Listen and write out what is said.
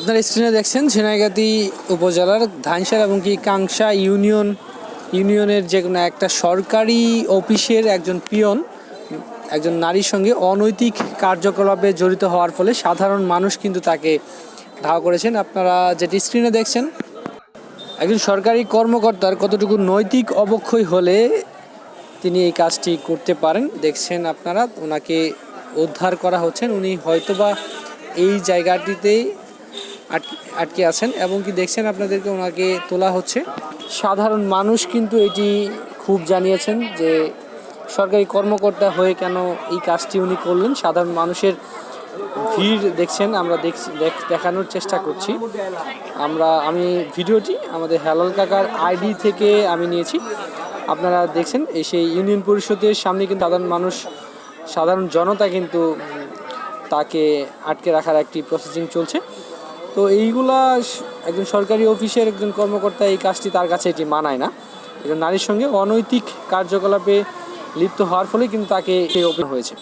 আপনারা স্ক্রিনে দেখছেন ঝিনাইগাতি উপজেলার ধানসার এবং কি কাংসা ইউনিয়ন, ইউনিয়নের যে কোনো একটা সরকারি অফিসের একজন পিয়ন, একজন নারীর সঙ্গে অনৈতিক কার্যকলাপে জড়িত হওয়ার ফলে সাধারণ মানুষ কিন্তু তাকে ধাওয়া করেছেন। আপনারা যেটি স্ক্রিনে দেখছেন, একজন সরকারি কর্মকর্তার কতটুকু নৈতিক অবক্ষয় হলে তিনি এই কাজটি করতে পারেন, দেখছেন আপনারা, ওনাকে উদ্ধার করা হচ্ছেন। উনি হয়তোবা এই জায়গাটিতেই আটকে আছেন এবং কি দেখছেন আপনাদেরকে ওনাকে তোলা হচ্ছে? সাধারণ মানুষ কিন্তু এটি খুব জানিয়েছেন যে সরকারি কর্মকর্তা হয়ে কেন এই কাজটি উনি করলেন। সাধারণ মানুষের ভিড় দেখছেন, আমরা দেখছি, দেখ- দেখানোর চেষ্টা করছি। আমরা, আমি ভিডিওটি আমাদের হেলাল কাকার আইডি থেকে আমি নিয়েছি। আপনারা দেখছেন, এই সেই ইউনিয়ন পরিষদের সামনে কিন্তু সাধারণ মানুষ, সাধারণ জনতা কিন্তু তাকে আটকে রাখার একটি প্রসেসিং চলছে। তো এইগুলা একজন সরকারি অফিসের একজন কর্মকর্তা এই কাজটি তার কাছে এটি মানায় না। একজন নারীর সঙ্গে অনৈতিক কার্যকলাপে লিপ্ত হওয়ার ফলে কিন্তু তাকে এই ওপেন হয়েছে।